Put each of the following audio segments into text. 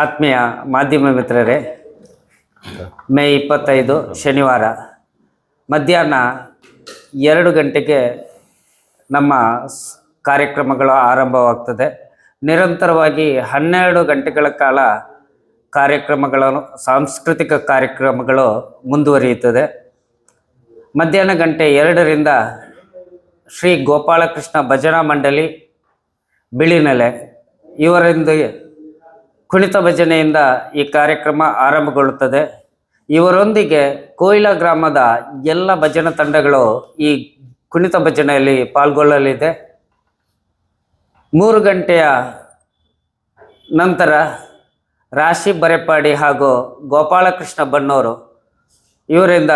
ಆತ್ಮೀಯ ಮಾಧ್ಯಮ ಮಿತ್ರರೇ, ಮೇ ಇಪ್ಪತ್ತೈದು ಶನಿವಾರ ಮಧ್ಯಾಹ್ನ ಎರಡು ಗಂಟೆಗೆ ನಮ್ಮ ಕಾರ್ಯಕ್ರಮಗಳು ಆರಂಭವಾಗ್ತದೆ. ನಿರಂತರವಾಗಿ ಹನ್ನೆರಡು ಗಂಟೆಗಳ ಕಾಲ ಕಾರ್ಯಕ್ರಮಗಳನ್ನು, ಸಾಂಸ್ಕೃತಿಕ ಕಾರ್ಯಕ್ರಮಗಳು ಮುಂದುವರಿಯುತ್ತದೆ. ಮಧ್ಯಾಹ್ನ ಗಂಟೆ ಎರಡರಿಂದ ಶ್ರೀ ಗೋಪಾಲಕೃಷ್ಣ ಭಜನಾ ಮಂಡಳಿ, ಬಿಳಿನೆಲೆ ಇವರೊಂದಿಗೆ ಕುಣಿತ ಭಜನೆಯಿಂದ ಈ ಕಾರ್ಯಕ್ರಮ ಆರಂಭಗೊಳ್ಳುತ್ತದೆ. ಇವರೊಂದಿಗೆ ಕೋಯಿಲ ಗ್ರಾಮದ ಎಲ್ಲ ಭಜನಾ ತಂಡಗಳು ಈ ಕುಣಿತ ಭಜನೆಯಲ್ಲಿ ಪಾಲ್ಗೊಳ್ಳಲಿದೆ. ಮೂರು ಗಂಟೆಯ ನಂತರ ರಾಶಿ ಬರೆಪಾಡಿ ಹಾಗೂ ಗೋಪಾಲಕೃಷ್ಣ ಬಣ್ಣವರು ಇವರಿಂದ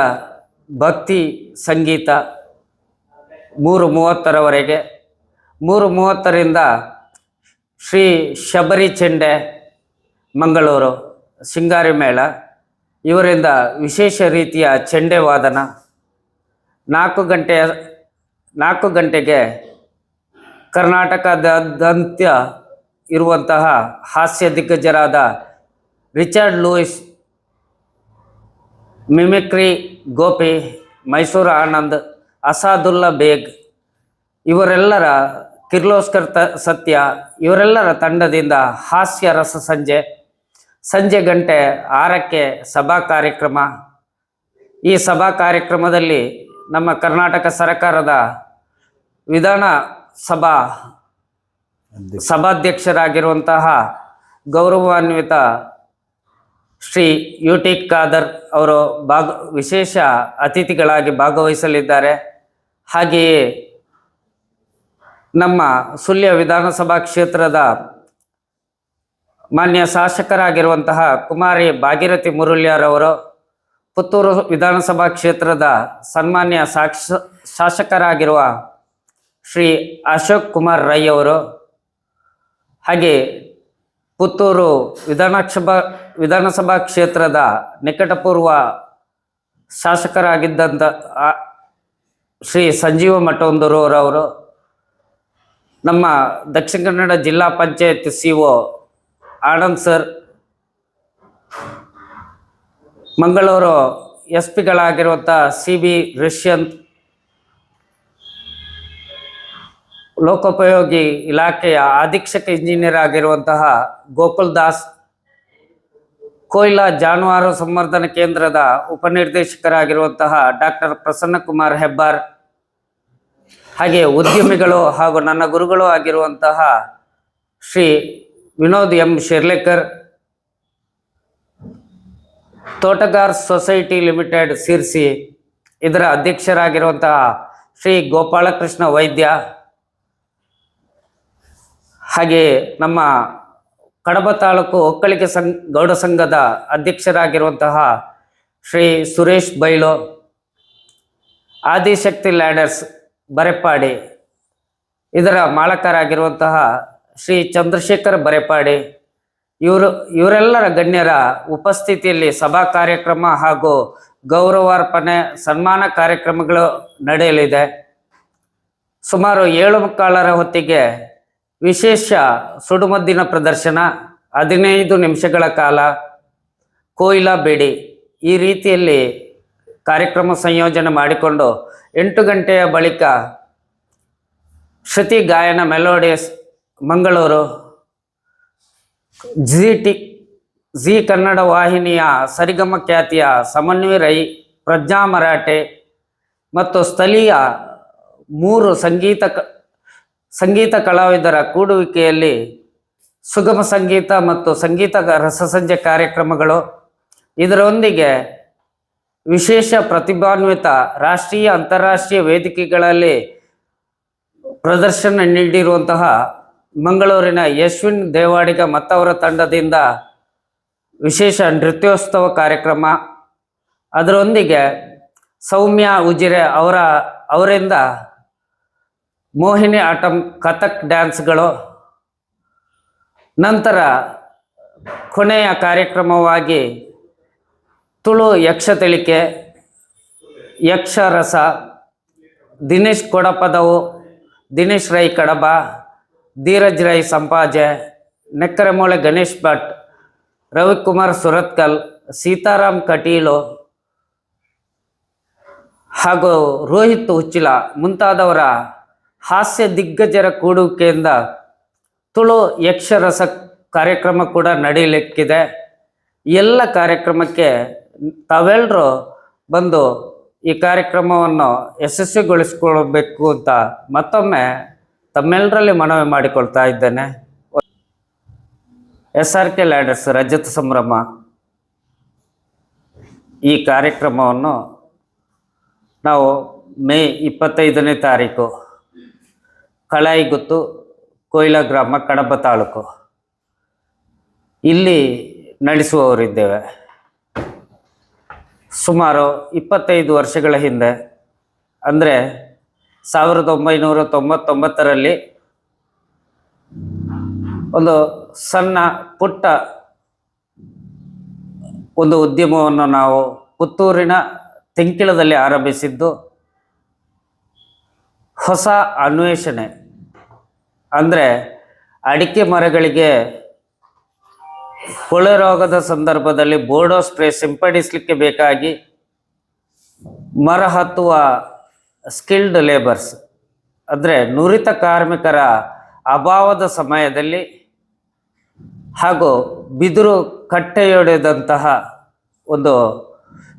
ಭಕ್ತಿ ಸಂಗೀತ ಮೂರು ಮೂವತ್ತರವರೆಗೆ. ಮೂರು ಮೂವತ್ತರಿಂದ ಶ್ರೀ ಶಬರಿ ಚೆಂಡೆ ಮಂಗಳೂರು ಸಿಂಗಾರಿ ಮೇಳ, ಇವರಿಂದ ವಿಶೇಷ ರೀತಿಯ ಚಂಡೆ ವಾದನ. ನಾಲ್ಕು ಗಂಟೆಯ, ನಾಲ್ಕು ಗಂಟೆಗೆ ಕರ್ನಾಟಕದಾದ್ಯಂತ ಇರುವಂತಹ ಹಾಸ್ಯ ದಿಗ್ಗಜರಾದ Richard Louis, mimicry Gopi, Mysuru Anand, Asadulla Baig, ಇವರೆಲ್ಲರ ಕಿರ್ಲೋಸ್ಕರ್ ತ ಸತ್ಯ, ಇವರೆಲ್ಲರ ತಂಡದಿಂದ ಹಾಸ್ಯ ರಸ ಸಂಜೆ. ಸಂಜೆ ಗಂಟೆ ಆರಕ್ಕೆ ಸಭಾ ಕಾರ್ಯಕ್ರಮ. ಈ ಸಭಾ ಕಾರ್ಯಕ್ರಮದಲ್ಲಿ ನಮ್ಮ ಕರ್ನಾಟಕ ಸರ್ಕಾರದ ವಿಧಾನ ಸಭಾ ಸಭಾಧ್ಯಕ್ಷರಾಗಿರುವಂತಹ ಗೌರವಾನ್ವಿತ ಶ್ರೀ ಯು ಟಿ ಖಾದರ್ ಅವರು ಭಾಗ ವಿಶೇಷ ಅತಿಥಿಗಳಾಗಿ ಭಾಗವಹಿಸಲಿದ್ದಾರೆ. ಹಾಗೆಯೇ ನಮ್ಮ ಸುಳ್ಯ ವಿಧಾನಸಭಾ ಕ್ಷೇತ್ರದ ಮಾನ್ಯ ಶಾಸಕರಾಗಿರುವಂತಹ ಕುಮಾರಿ ಭಾಗೀರಥಿ ಮುರುಳ್ಯಾರವರು ಪುತ್ತೂರು ವಿಧಾನಸಭಾ ಕ್ಷೇತ್ರದ ಸನ್ಮಾನ್ಯ ಸಾಕ್ಷ ಶಾಸಕರಾಗಿರುವ ಶ್ರೀ ಅಶೋಕ್ ಕುಮಾರ್ ರೈ ಅವರು ಹಾಗೆ ಪುತ್ತೂರು ವಿಧಾನಸಭಾ ವಿಧಾನಸಭಾ ಕ್ಷೇತ್ರದ ನಿಕಟಪೂರ್ವ ಶಾಸಕರಾಗಿದ್ದಂಥ ಶ್ರೀ ಸಂಜೀವ ಮಠವಂದೂರವರವರು ನಮ್ಮ ದಕ್ಷಿಣ ಕನ್ನಡ ಜಿಲ್ಲಾ panchayat C O Anand sir. Mangaluru S ಪಿಗಳಾಗಿರುವಂಥ C B Rishyanth ಲೋಕೋಪಯೋಗಿ ಇಲಾಖೆಯ ಅಧೀಕ್ಷಕ ಇಂಜಿನಿಯರ್ ಆಗಿರುವಂತಹ ಗೋಕುಲ್ ದಾಸ್ ಕೊಯ್ಲಾ ಜಾನುವಾರು ಸಂವರ್ಧನ ಕೇಂದ್ರದ ಉಪನಿರ್ದೇಶಕರಾಗಿರುವಂತಹ ಡಾಕ್ಟರ್ ಪ್ರಸನ್ನ ಕುಮಾರ್ ಹೆಬ್ಬಾರ್ ಹಾಗೆ ಉದ್ಯಮಿಗಳು ಹಾಗೂ ನನ್ನ ಗುರುಗಳು ಆಗಿರುವಂತಹ Shri Vinod M Shirlekar, Totgar society limited Sirsi, ಇದರ ಅಧ್ಯಕ್ಷರಾಗಿರುವಂತಹ ಶ್ರೀ ಗೋಪಾಲಕೃಷ್ಣ ವೈದ್ಯ, ಹಾಗೆ ನಮ್ಮ ಕಡಬ ತಾಲೂಕು ಒಕ್ಕಲಿಗ ಸಂಘ, ಗೌಡ ಸಂಘದ ಅಧ್ಯಕ್ಷರಾಗಿರುವಂತಹ ಶ್ರೀ ಸುರೇಶ್ ಬೈಲೋ, ಆದಿಶಕ್ತಿ ಲ್ಯಾಂಡರ್ಸ್ ಬರೆಪ್ಪಾಡಿ, ಇದರ ಮಾಲಕರಾಗಿರುವಂತಹ ಶ್ರೀ ಚಂದ್ರಶೇಖರ್ ಬರೆಪಾಡಿ. ಇವರು, ಇವರೆಲ್ಲರ ಗಣ್ಯರ ಉಪಸ್ಥಿತಿಯಲ್ಲಿ ಸಭಾ ಕಾರ್ಯಕ್ರಮ ಹಾಗೂ ಗೌರವಾರ್ಪಣೆ, ಸನ್ಮಾನ ಕಾರ್ಯಕ್ರಮಗಳು ನಡೆಯಲಿದೆ. ಸುಮಾರು ಏಳು ಮುಕ್ಕಾಲರ ಹೊತ್ತಿಗೆ ವಿಶೇಷ ಸುಡುಮದ್ದಿನ ಪ್ರದರ್ಶನ, ಹದಿನೈದು ನಿಮಿಷಗಳ ಕಾಲ, ಕೋಯಿಲ ಬೇಡಿ. ಈ ರೀತಿಯಲ್ಲಿ ಕಾರ್ಯಕ್ರಮ ಸಂಯೋಜನೆ ಮಾಡಿಕೊಂಡು ಎಂಟು ಗಂಟೆಯ ಬಳಿಕ ಶ್ರುತಿ ಗಾಯನ melodious Mangaluru. G T G Kannada ವಾಹಿನಿಯ ಸರಿಗಮ ಖ್ಯಾತಿಯ ಸಮನ್ವಯ ರೈ ಪ್ರಜ್ಞಾ ಮರಾಠೆ ಮತ್ತು ಸ್ಥಳೀಯ ಮೂರು ಸಂಗೀತ ಸಂಗೀತ ಕಲಾವಿದರ ಕೂಡುವಿಕೆಯಲ್ಲಿ ಸುಗಮ ಸಂಗೀತ ಮತ್ತು ಸಂಗೀತ ರಸಸಂಜೆ ಕಾರ್ಯಕ್ರಮಗಳು. ಇದರೊಂದಿಗೆ ವಿಶೇಷ ಪ್ರತಿಭಾನ್ವಿತ ರಾಷ್ಟ್ರೀಯ ಅಂತಾರಾಷ್ಟ್ರೀಯ ವೇದಿಕೆಗಳಲ್ಲಿ ಪ್ರದರ್ಶನ ನೀಡಿರುವಂತಹ ಮಂಗಳೂರಿನ ಯಶ್ವಿನ್ ದೇವಾಡಿಗ ಮತ್ತವರ ತಂಡದಿಂದ ವಿಶೇಷ ನೃತ್ಯೋತ್ಸವ ಕಾರ್ಯಕ್ರಮ. ಅದರೊಂದಿಗೆ ಸೌಮ್ಯ ಉಜಿರೆ ಅವರ, ಅವರಿಂದ ಮೋಹಿನಿ ಆಟಂ ಕಥಕ್ ಡ್ಯಾನ್ಸ್ಗಳು. ನಂತರ ಕೊನೆಯ ಕಾರ್ಯಕ್ರಮವಾಗಿ ತುಳು ಯಕ್ಷತಳಿಕೆ ಯಕ್ಷರಸ, ದಿನೇಶ್ ಕೊಡಪದವು, ದಿನೇಶ್ ರೈ ಕಡಬ. ಧೀರಜ್ ರೈ ಸಂಪಾಜೆ ನೆಕ್ಕರೆಮೂಳೆ ಗಣೇಶ್ ಭಟ್, ರವಿಕುಮಾರ್ ಸುರತ್ಕಲ್, ಸೀತಾರಾಮ್ ಕಟೀಲು ಹಾಗೂ ರೋಹಿತ್ ಉಚ್ಚಿಲ ಮುಂತಾದವರ ಹಾಸ್ಯ ದಿಗ್ಗಜರ ಕೂಡುವಿಕೆಯಿಂದ ತುಳು ಯಕ್ಷರಸ ಕಾರ್ಯಕ್ರಮ ಕೂಡ ನಡೆಯಲಿಕ್ಕಿದೆ. ಎಲ್ಲ ಕಾರ್ಯಕ್ರಮಕ್ಕೆ ತಾವೆಲ್ಲರೂ ಬಂದು ಈ ಕಾರ್ಯಕ್ರಮವನ್ನು ಯಶಸ್ವಿಗೊಳಿಸ್ಕೊಳ್ಬೇಕು ಅಂತ ಮತ್ತೊಮ್ಮೆ ತಮ್ಮೆಲ್ಲರಲ್ಲಿ ಮನವಿ ಮಾಡಿಕೊಳ್ತಾ ಇದ್ದೇನೆ. ಎಸ್ ಆರ್ ಕೆ ಲ್ಯಾಡರ್ಸ್ ರಜತ ಸಂಭ್ರಮ. ಈ ಕಾರ್ಯಕ್ರಮವನ್ನು ನಾವು ಮೇ ಇಪ್ಪತ್ತೈದನೇ ತಾರೀಕು ಕಳಾಯಿಗುತ್ತು ಕೊಯ್ಲ ಗ್ರಾಮ ಕಡಬ ತಾಲೂಕು. ಇಲ್ಲಿ ನಡೆಸುವವರಿದ್ದೇವೆ. ಸುಮಾರು ಇಪ್ಪತ್ತೈದು ವರ್ಷಗಳ ಹಿಂದೆ, ಅಂದರೆ ಸಾವಿರದ ಒಂಬೈನೂರ ತೊಂಬತ್ತೊಂಬತ್ತರಲ್ಲಿ ಒಂದು ಸಣ್ಣ ಪುಟ್ಟ ಒಂದು ಉದ್ಯಮವನ್ನು ನಾವು ಪುತ್ತೂರಿನ ತೆಂಕಿಳದಲ್ಲಿ ಆರಂಭಿಸಿದ್ದು, ಹೊಸ ಅನ್ವೇಷಣೆ. ಅಂದರೆ ಅಡಿಕೆ ಮರಗಳಿಗೆ ಕೊಳೆ ರೋಗದ ಸಂದರ್ಭದಲ್ಲಿ ಬೋರ್ಡೋ ಸ್ಪ್ರೇ ಸಿಂಪಡಿಸಲಿಕ್ಕೆ ಬೇಕಾಗಿ ಮರ ಹತ್ತುವ ಸ್ಕಿಲ್ಡ್ ಲೇಬರ್ಸ್ ಅಂದರೆ ನುರಿತ ಕಾರ್ಮಿಕರ ಅಭಾವದ ಸಮಯದಲ್ಲಿ ಹಾಗೂ ಬಿದಿರು ಕಟ್ಟೆಯೊಡೆದಂತಹ ಒಂದು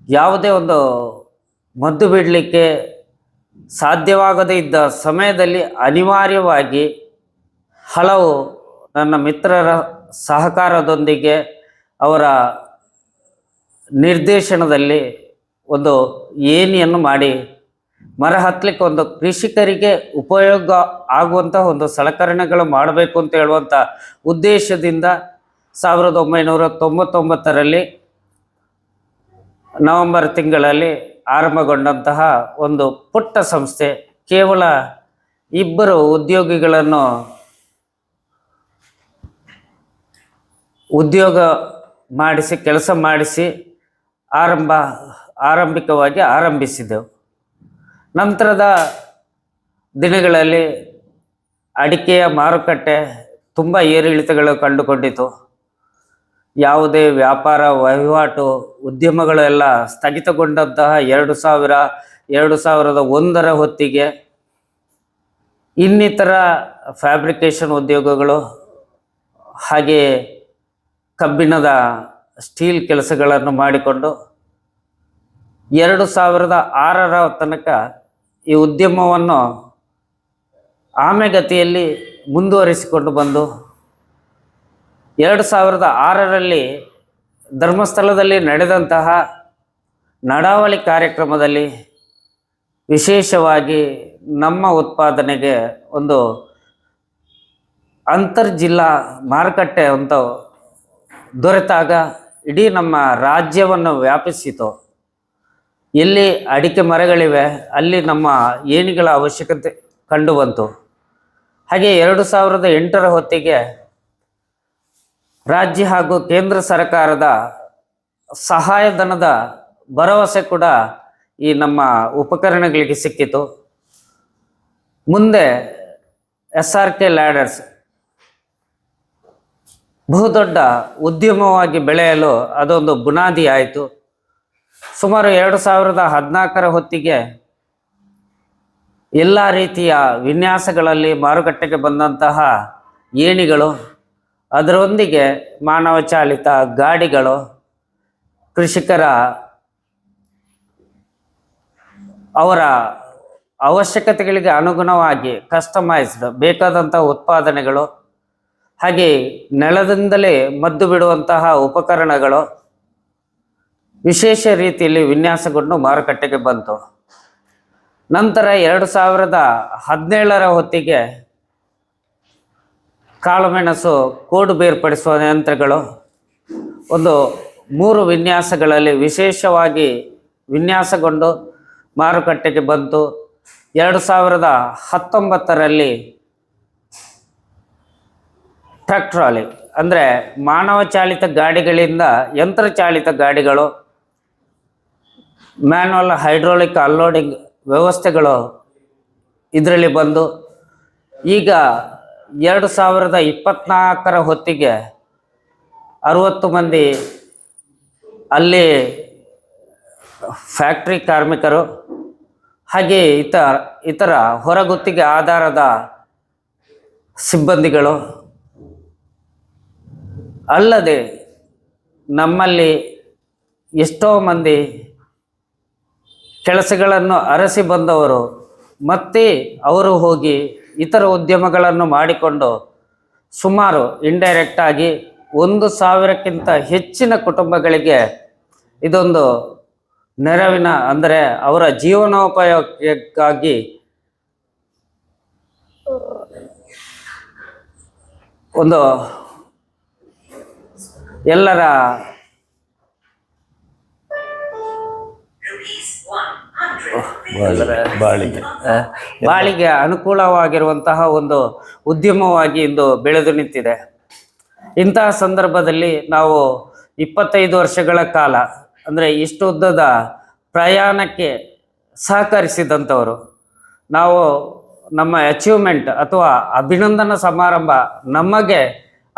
ಯಾವುದೇ ಒಂದು ಮದ್ದು ಬಿಡಲಿಕ್ಕೆ ಸಾಧ್ಯವಾಗದೇ ಇದ್ದ ಸಮಯದಲ್ಲಿ ಅನಿವಾರ್ಯವಾಗಿ ಹಲವು ನನ್ನ ಮಿತ್ರರ ಸಹಕಾರದೊಂದಿಗೆ ಅವರ ನಿರ್ದೇಶನದಲ್ಲಿ ಒಂದು ಏನಿಯನ್ನು ಮಾಡಿ ಮರ ಹತ್ತಲಿಕ್ಕೆ ಒಂದು ಕೃಷಿಕರಿಗೆ ಉಪಯೋಗ ಆಗುವಂತಹ ಒಂದು ಸಲಕರಣೆಗಳು ಮಾಡಬೇಕು ಅಂತ ಹೇಳುವಂಥ ಉದ್ದೇಶದಿಂದ ಸಾವಿರದ ಒಂಬೈನೂರ ತೊಂಬತ್ತೊಂಬತ್ತರಲ್ಲಿ ನವೆಂಬರ್ ತಿಂಗಳಲ್ಲಿ ಆರಂಭಗೊಂಡಂತಹ ಒಂದು ಪುಟ್ಟ ಸಂಸ್ಥೆ, ಕೇವಲ ಇಬ್ಬರು ಉದ್ಯೋಗಿಗಳನ್ನು ಉದ್ಯೋಗ ಮಾಡಿಸಿ, ಕೆಲಸ ಮಾಡಿಸಿ ಆರಂಭ, ಆರಂಭಿಕವಾಗಿ ಆರಂಭಿಸಿದೆವು. ನಂತರದ ದಿನಗಳಲ್ಲಿ ಅಡಿಕೆಯ ಮಾರುಕಟ್ಟೆ ತುಂಬ ಏರಿಳಿತಗಳು ಕಂಡುಕೊಂಡಿತು. ಯಾವುದೇ ವ್ಯಾಪಾರ, ವಹಿವಾಟು, ಉದ್ಯಮಗಳೆಲ್ಲ ಸ್ಥಗಿತಗೊಂಡಂತಹ ಎರಡು ಸಾವಿರ, ಎರಡು ಸಾವಿರದ ಒಂದರ ಹೊತ್ತಿಗೆ ಇನ್ನಿತರ ಫ್ಯಾಬ್ರಿಕೇಷನ್ ಉದ್ಯೋಗಗಳು ಹಾಗೆ ಕಬ್ಬಿಣದ ಸ್ಟೀಲ್ ಕೆಲಸಗಳನ್ನು ಮಾಡಿಕೊಂಡು ಎರಡು ಸಾವಿರದ ಆರರ ತನಕ ಈ ಉದ್ಯಮವನ್ನು ಆಮೆಗತಿಯಲ್ಲಿ ಮುಂದುವರಿಸಿಕೊಂಡು ಬಂದು ಎರಡು ಸಾವಿರದ ಆರರಲ್ಲಿ ಧರ್ಮಸ್ಥಳದಲ್ಲಿ ನಡೆದಂತಹ ನಡಾವಳಿ ಕಾರ್ಯಕ್ರಮದಲ್ಲಿ ವಿಶೇಷವಾಗಿ ನಮ್ಮ ಉತ್ಪಾದನೆಗೆ ಒಂದು ಅಂತರ್ಜಿಲ್ಲಾ ಮಾರುಕಟ್ಟೆ ಅಂತ ದೊರೆತಾಗ ಇಡೀ ನಮ್ಮ ರಾಜ್ಯವನ್ನು ವ್ಯಾಪಿಸಿತು. ಎಲ್ಲಿ ಅಡಿಕೆ ಮರಗಳಿವೆ, ಅಲ್ಲಿ ನಮ್ಮ ಏಣಿಗಳ ಅವಶ್ಯಕತೆ ಕಂಡು ಬಂತು. ಹಾಗೆ ಎರಡು ಸಾವಿರದ ಎಂಟರ ಹೊತ್ತಿಗೆ ರಾಜ್ಯ ಹಾಗೂ ಕೇಂದ್ರ ಸರ್ಕಾರದ ಸಹಾಯಧನದ ಭರವಸೆ ಕೂಡ ಈ ನಮ್ಮ ಉಪಕರಣಗಳಿಗೆ ಸಿಕ್ಕಿತು. ಮುಂದೆ ಎಸ್ ಆರ್ ಕೆ ಲ್ಯಾಡರ್ಸ್ ಬಹುದೊಡ್ಡ ಉದ್ಯಮವಾಗಿ ಬೆಳೆಯಲು ಅದೊಂದು ಬುನಾದಿ ಆಯಿತು. ಸುಮಾರು ಎರಡು ಸಾವಿರದ ಹದಿನಾಲ್ಕರ ಹೊತ್ತಿಗೆ ಎಲ್ಲ ರೀತಿಯ ವಿನ್ಯಾಸಗಳಲ್ಲಿ ಮಾರುಕಟ್ಟೆಗೆ ಬಂದಂತಹ ಏಣಿಗಳು, ಅದರೊಂದಿಗೆ ಮಾನವ ಚಾಲಿತ ಗಾಡಿಗಳು, ಕೃಷಿಕರ ಅವರ ಅವಶ್ಯಕತೆಗಳಿಗೆ ಅನುಗುಣವಾಗಿ ಕಸ್ಟಮೈಸ್ಡ್ ಬೇಕಾದಂಥ ಉತ್ಪಾದನೆಗಳು, ಹಾಗೆ ನೆಲದಿಂದಲೇ ಮದ್ದು ಬಿಡುವಂತಹ ಉಪಕರಣಗಳು ವಿಶೇಷ ರೀತಿಯಲ್ಲಿ ವಿನ್ಯಾಸಗೊಂಡು ಮಾರುಕಟ್ಟೆಗೆ ಬಂತು. ನಂತರ ಎರಡು ಸಾವಿರದ ಹದಿನೇಳರ ಹೊತ್ತಿಗೆ ಕಾಳುಮೆಣಸು ಕೋಡು ಬೇರ್ಪಡಿಸುವ ಯಂತ್ರಗಳು, ಒಂದು ಮೂರು ವಿನ್ಯಾಸಗಳಲ್ಲಿ ವಿಶೇಷವಾಗಿ ವಿನ್ಯಾಸಗೊಂಡು ಮಾರುಕಟ್ಟೆಗೆ ಬಂತು. ಎರಡು ಸಾವಿರದ ಹತ್ತೊಂಬತ್ತರಲ್ಲಿ ಟ್ರ್ಯಾಕ್ಟ್ರಾಲಿ ಅಂದರೆ ಮಾನವ ಚಾಲಿತ ಗಾಡಿಗಳಿಂದ ಯಂತ್ರ ಚಾಲಿತ ಗಾಡಿಗಳು ಮ್ಯಾನ್ಯಲ್ ಹೈಡ್ರಾಲಿಕ್ ಅನ್ಲೋಡಿಂಗ್ ವ್ಯವಸ್ಥೆಗಳು ಇದರಲ್ಲಿ ಬಂದು ಈಗ ಎರಡು ಸಾವಿರದ ಇಪ್ಪತ್ನಾಲ್ಕರ ಹೊತ್ತಿಗೆ ಅರವತ್ತು ಮಂದಿ ಅಲ್ಲಿ ಫ್ಯಾಕ್ಟ್ರಿ ಕಾರ್ಮಿಕರು ಹಾಗೆ ಇತರ ಇತರ ಹೊರಗುತ್ತಿಗೆ ಆಧಾರದ ಸಿಬ್ಬಂದಿಗಳು ಅಲ್ಲದೆ ನಮ್ಮಲ್ಲಿ ಎಷ್ಟೋ ಮಂದಿ ಕೆಲಸಗಳನ್ನು ಅರಸಿ ಬಂದವರು, ಮತ್ತೆ ಅವರು ಹೋಗಿ ಇತರ ಉದ್ಯಮಗಳನ್ನು ಮಾಡಿಕೊಂಡು ಸುಮಾರು ಇಂಡೈರೆಕ್ಟ್ ಆಗಿ ಒಂದು ಸಾವಿರಕ್ಕಿಂತ ಹೆಚ್ಚಿನ ಕುಟುಂಬಗಳಿಗೆ ಇದೊಂದು ನೆರವಿನ, ಅಂದರೆ ಅವರ ಜೀವನೋಪಯೋಗಕ್ಕಾಗಿ ಒಂದು ಎಲ್ಲರ ಬಾಳಿಗೆ ಬಾಳಿಗೆ ಅನುಕೂಲವಾಗಿರುವಂತಹ ಒಂದು ಉದ್ಯಮವಾಗಿ ಇಂದು ಬೆಳೆದು ನಿಂತಿದೆ. ಇಂತಹ ಸಂದರ್ಭದಲ್ಲಿ ನಾವು ಇಪ್ಪತ್ತೈದು ವರ್ಷಗಳ ಕಾಲ ಅಂದರೆ ಇಷ್ಟು ಉದ್ದದ ಪ್ರಯಾಣಕ್ಕೆ ಸಹಕರಿಸಿದಂಥವರು ನಾವು ನಮ್ಮ ಅಚೀವ್ಮೆಂಟ್ ಅಥವಾ ಅಭಿನಂದನಾ ಸಮಾರಂಭ ನಮಗೆ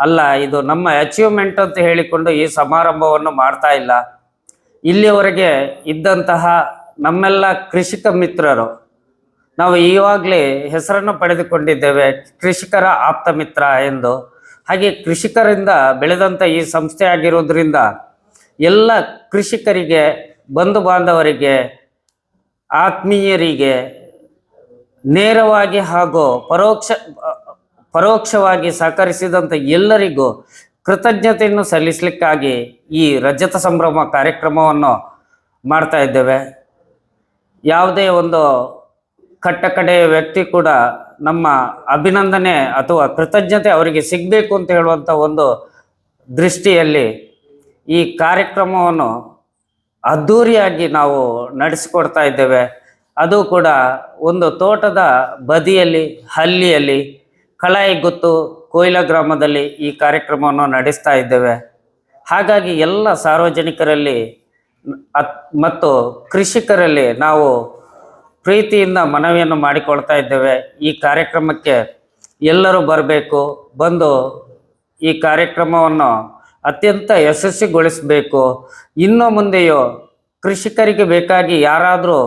ಅಲ್ಲ ಇದು ನಮ್ಮ ಅಚೀವ್ಮೆಂಟ್ ಅಂತ ಹೇಳಿಕೊಂಡು ಈ ಸಮಾರಂಭವನ್ನು ಮಾಡ್ತಾ ಇಲ್ಲ. ಇಲ್ಲಿಯವರೆಗೆ ಇದ್ದಂತಹ ನಮ್ಮೆಲ್ಲ ಕೃಷಿಕ ಮಿತ್ರರು. ನಾವು ಈವಾಗಲೇ ಹೆಸರನ್ನು ಪಡೆದುಕೊಂಡಿದ್ದೇವೆ, ಕೃಷಿಕರ ಆಪ್ತ ಮಿತ್ರ ಎಂದು. ಹಾಗೆ ಕೃಷಿಕರಿಂದ ಬೆಳೆದಂಥ ಈ ಸಂಸ್ಥೆ ಆಗಿರೋದ್ರಿಂದ ಎಲ್ಲ ಕೃಷಿಕರಿಗೆ, ಬಂಧು ಬಾಂಧವರಿಗೆ, ಆತ್ಮೀಯರಿಗೆ ನೇರವಾಗಿ ಹಾಗೂ ಪರೋಕ್ಷ, ಪರೋಕ್ಷವಾಗಿ ಸಹಕರಿಸಿದಂಥ ಎಲ್ಲರಿಗೂ ಕೃತಜ್ಞತೆಯನ್ನು ಸಲ್ಲಿಸಲಿಕ್ಕಾಗಿ ಈ ರಜತ ಸಂಭ್ರಮ ಕಾರ್ಯಕ್ರಮವನ್ನು ಮಾಡ್ತಾ ಇದ್ದೇವೆ. ಯಾವುದೇ ಒಂದು ಕಟ್ಟ ಕಡೆಯ ವ್ಯಕ್ತಿ ಕೂಡ ನಮ್ಮ ಅಭಿನಂದನೆ ಅಥವಾ ಕೃತಜ್ಞತೆ ಅವರಿಗೆ ಸಿಗಬೇಕು ಅಂತ ಹೇಳುವಂಥ ಒಂದು ದೃಷ್ಟಿಯಲ್ಲಿ ಈ ಕಾರ್ಯಕ್ರಮವನ್ನು ಅದ್ಧೂರಿಯಾಗಿ ನಾವು ನಡೆಸಿಕೊಡ್ತಾ ಇದ್ದೇವೆ. ಅದು ಕೂಡ ಒಂದು ತೋಟದ ಬದಿಯಲ್ಲಿ ಹಳ್ಳಿಯಲ್ಲಿ ಕಳಾಯಿಗುತ್ತು ಕೊಯ್ಲ ಗ್ರಾಮದಲ್ಲಿ ಈ ಕಾರ್ಯಕ್ರಮವನ್ನು ನಡೆಸ್ತಾ ಇದ್ದೇವೆ. ಹಾಗಾಗಿ ಎಲ್ಲ ಸಾರ್ವಜನಿಕರಲ್ಲಿ ಮತ್ತು ಕೃಷಿಕರಲ್ಲಿ ನಾವು ಪ್ರೀತಿಯಿಂದ ಮನವಿಯನ್ನು ಮಾಡಿಕೊಳ್ತಾ ಇದ್ದೇವೆ. ಈ ಕಾರ್ಯಕ್ರಮಕ್ಕೆ ಎಲ್ಲರೂ ಬರಬೇಕು, ಬಂದು ಈ ಕಾರ್ಯಕ್ರಮವನ್ನು ಅತ್ಯಂತ ಯಶಸ್ವಿಗೊಳಿಸಬೇಕು. ಇನ್ನು ಮುಂದೆಯೂ ಕೃಷಿಕರಿಗೆ ಬೇಕಾಗಿ ಯಾರಾದರೂ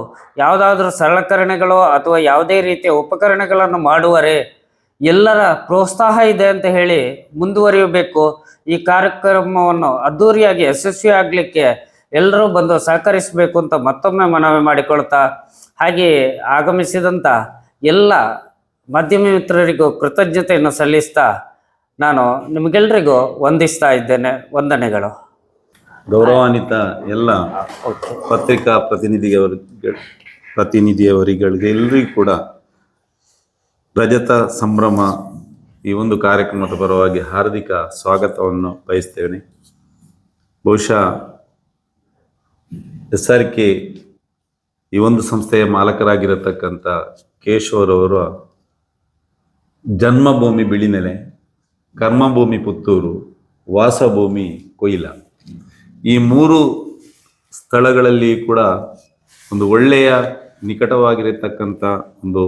ಯಾವುದಾದ್ರೂ ಸಲಕರಣೆಗಳು ಅಥವಾ ಯಾವುದೇ ರೀತಿಯ ಉಪಕರಣಗಳನ್ನು ಮಾಡುವರೆ ಎಲ್ಲರ ಪ್ರೋತ್ಸಾಹ ಇದೆ ಅಂತ ಹೇಳಿ ಮುಂದುವರಿಯಬೇಕು. ಈ ಕಾರ್ಯಕ್ರಮವನ್ನು ಅದ್ಧೂರಿಯಾಗಿ ಯಶಸ್ವಿ ಆಗಲಿಕ್ಕೆ ಎಲ್ಲರೂ ಬಂದು ಸಹಕರಿಸಬೇಕು ಅಂತ ಮತ್ತೊಮ್ಮೆ ಮನವಿ ಮಾಡಿಕೊಳ್ತಾ ಹಾಗೆ ಆಗಮಿಸಿದಂಥ ಎಲ್ಲ ಮಾಧ್ಯಮ ಮಿತ್ರರಿಗೂ ಕೃತಜ್ಞತೆಯನ್ನು ಸಲ್ಲಿಸ್ತಾ ನಾನು ನಿಮಗೆಲ್ಲರಿಗೂ ವಂದಿಸ್ತಾ ಇದ್ದೇನೆ. ವಂದನೆಗಳು. ಗೌರವಾನ್ವಿತ ಎಲ್ಲ ಪತ್ರಿಕಾ ಪ್ರತಿನಿಧಿಯವರ ಪ್ರತಿನಿಧಿಯವರಿಗಳಿಗೆ ಎಲ್ಲರಿಗೂ ಕೂಡ ರಜತ ಸಂಭ್ರಮ ಈ ಒಂದು ಕಾರ್ಯಕ್ರಮದ ಪರವಾಗಿ ಹಾರ್ದಿಕ ಸ್ವಾಗತವನ್ನು ಬಯಸ್ತೇನೆ. ಬಹುಶಃ ಎಸ್ ಆರ್ ಕೆ ಈ ಒಂದು ಸಂಸ್ಥೆಯ ಮಾಲಕರಾಗಿರತಕ್ಕಂಥ ಕೇಶವರವರ ಜನ್ಮಭೂಮಿ ಬಿಳಿನೆಲೆ, ಕರ್ಮಭೂಮಿ ಪುತ್ತೂರು, ವಾಸಭೂಮಿ ಕೊಯ್ಲ. ಈ ಮೂರು ಸ್ಥಳಗಳಲ್ಲಿ ಕೂಡ ಒಂದು ಒಳ್ಳೆಯ ನಿಕಟವಾಗಿರತಕ್ಕಂಥ ಒಂದು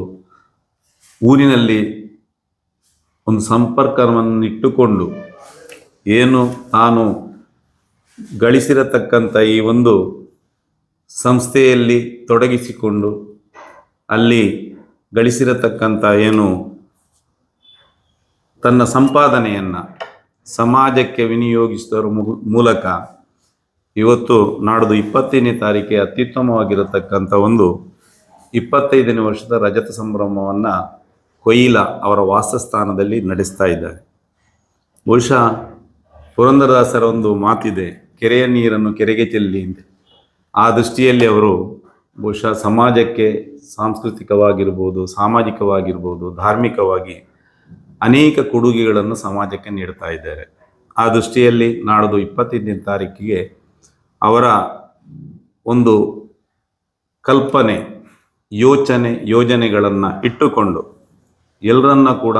ಊರಿನಲ್ಲಿ ಒಂದು ಸಂಪರ್ಕವನ್ನು ಇಟ್ಟುಕೊಂಡು, ಏನು ತಾನು ಗಳಿಸಿರತಕ್ಕಂಥ ಈ ಒಂದು ಸಂಸ್ಥೆಯಲ್ಲಿ ತೊಡಗಿಸಿಕೊಂಡು ಅಲ್ಲಿ ಗಳಿಸಿರತಕ್ಕಂಥ ಏನು ತನ್ನ ಸಂಪಾದನೆಯನ್ನು ಸಮಾಜಕ್ಕೆ ವಿನಿಯೋಗಿಸುವುದರ ಮು- ಮೂಲಕ ಇವತ್ತು ನಾಡ್ದು ಇಪ್ಪತ್ತನೇ ತಾರೀಕೆ ಅತ್ಯುತ್ತಮವಾಗಿರತಕ್ಕಂಥ ಒಂದು ಇಪ್ಪತ್ತೈದನೇ ವರ್ಷದ ರಜತ ಸಂಭ್ರಮವನ್ನು ಕೊಯ್ಲ ಅವರ ವಾಸಸ್ಥಾನದಲ್ಲಿ ನಡೆಸ್ತಾ ಇದ್ದಾರೆ. ಬಹುಶಃ ಪುರಂದರದಾಸರ ಒಂದು ಮಾತಿದೆ, ಕೆರೆಯ ನೀರನ್ನು ಕೆರೆಗೆ ಚೆಲ್ಲಿ ಆ ದೃಷ್ಟಿಯಲ್ಲಿ ಅವರು ಬಹುಶಃ ಸಮಾಜಕ್ಕೆ ಸಾಂಸ್ಕೃತಿಕವಾಗಿರ್ಬೋದು, ಸಾಮಾಜಿಕವಾಗಿರ್ಬೋದು, ಧಾರ್ಮಿಕವಾಗಿ ಅನೇಕ ಕೊಡುಗೆಗಳನ್ನು ಸಮಾಜಕ್ಕೆ ನೀಡ್ತಾ ಇದ್ದಾರೆ. ಆ ದೃಷ್ಟಿಯಲ್ಲಿ ನಾಡದು ಇಪ್ಪತ್ತೈದನೇ ತಾರೀಕಿಗೆ ಅವರ ಒಂದು ಕಲ್ಪನೆ, ಯೋಚನೆ, ಯೋಜನೆಗಳನ್ನು ಇಟ್ಟುಕೊಂಡು ಎಲ್ಲರನ್ನ ಕೂಡ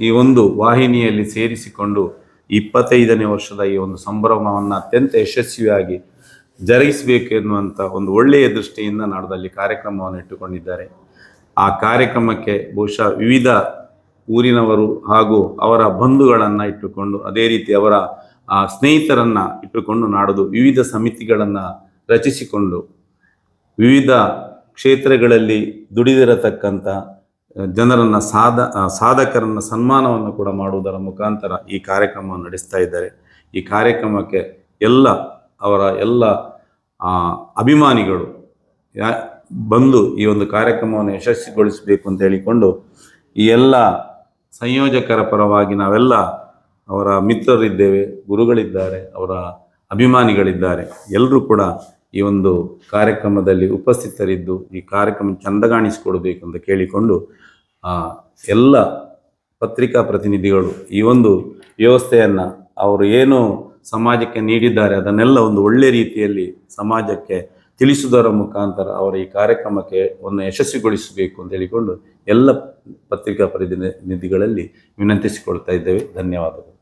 ಈ ಒಂದು ವಾಹಿನಿಯಲ್ಲಿ ಸೇರಿಸಿಕೊಂಡು ಇಪ್ಪತ್ತೈದನೇ ವರ್ಷದ ಈ ಒಂದು ಸಂಭ್ರಮವನ್ನು ಅತ್ಯಂತ ಯಶಸ್ವಿಯಾಗಿ ಜರುಗಿಸಬೇಕು ಎನ್ನುವಂಥ ಒಂದು ಒಳ್ಳೆಯ ದೃಷ್ಟಿಯಿಂದ ನಾಡದಲ್ಲಿ ಕಾರ್ಯಕ್ರಮವನ್ನು ಇಟ್ಟುಕೊಂಡಿದ್ದಾರೆ. ಆ ಕಾರ್ಯಕ್ರಮಕ್ಕೆ ಬಹುಶಃ ವಿವಿಧ ಊರಿನವರು ಹಾಗೂ ಅವರ ಬಂಧುಗಳನ್ನು ಇಟ್ಟುಕೊಂಡು, ಅದೇ ರೀತಿ ಅವರ ಸ್ನೇಹಿತರನ್ನು ಇಟ್ಟುಕೊಂಡು ನಾಡೋದು ವಿವಿಧ ಸಮಿತಿಗಳನ್ನು ರಚಿಸಿಕೊಂಡು, ವಿವಿಧ ಕ್ಷೇತ್ರಗಳಲ್ಲಿ ದುಡಿದಿರತಕ್ಕಂಥ ಜನರನ್ನು ಸಾಧ ಸಾಧಕರನ್ನ ಸನ್ಮಾನವನ್ನು ಕೂಡ ಮಾಡುವುದರ ಮುಖಾಂತರ ಈ ಕಾರ್ಯಕ್ರಮವನ್ನು ನಡೆಸ್ತಾ ಇದ್ದಾರೆ. ಈ ಕಾರ್ಯಕ್ರಮಕ್ಕೆ ಎಲ್ಲ ಅವರ ಎಲ್ಲ ಅಭಿಮಾನಿಗಳು ಬಂದು ಈ ಒಂದು ಕಾರ್ಯಕ್ರಮವನ್ನು ಯಶಸ್ವಿಗೊಳಿಸಬೇಕು ಅಂತ ಹೇಳಿಕೊಂಡು ಈ ಎಲ್ಲ ಸಂಯೋಜಕರ ಪರವಾಗಿ ನಾವೆಲ್ಲ ಅವರ ಮಿತ್ರರಿದ್ದೇವೆ, ಗುರುಗಳಿದ್ದಾರೆ, ಅವರ ಅಭಿಮಾನಿಗಳಿದ್ದಾರೆ. ಎಲ್ಲರೂ ಕೂಡ ಈ ಒಂದು ಕಾರ್ಯಕ್ರಮದಲ್ಲಿ ಉಪಸ್ಥಿತರಿದ್ದು, ಈ ಕಾರ್ಯಕ್ರಮ ಚಂದಗಾಣಿಸಿಕೊಡಬೇಕು ಅಂತ ಕೇಳಿಕೊಂಡು ಎಲ್ಲ ಪತ್ರಿಕಾ ಪ್ರತಿನಿಧಿಗಳು ಈ ಒಂದು ವ್ಯವಸ್ಥೆಯನ್ನು ಅವರು ಏನು ಸಮಾಜಕ್ಕೆ ನೀಡಿದ್ದಾರೆ. ಅದನ್ನೆಲ್ಲ ಒಂದು ಒಳ್ಳೆ ರೀತಿಯಲ್ಲಿ ಸಮಾಜಕ್ಕೆ ತಿಳಿಸುವುದರ ಮುಖಾಂತರ ಅವರ ಈ ಕಾರ್ಯಕ್ರಮಕ್ಕೆ ಒಂದು ಯಶಸ್ವಿಗೊಳಿಸಬೇಕು ಅಂತ ಹೇಳಿಕೊಂಡು ಎಲ್ಲ ಪತ್ರಿಕಾ ಪ್ರತಿನಿಧಿಗಳಲ್ಲಿ ವಿನಂತಿಸಿಕೊಳ್ತಾ ಇದ್ದೇವೆ. ಧನ್ಯವಾದಗಳು.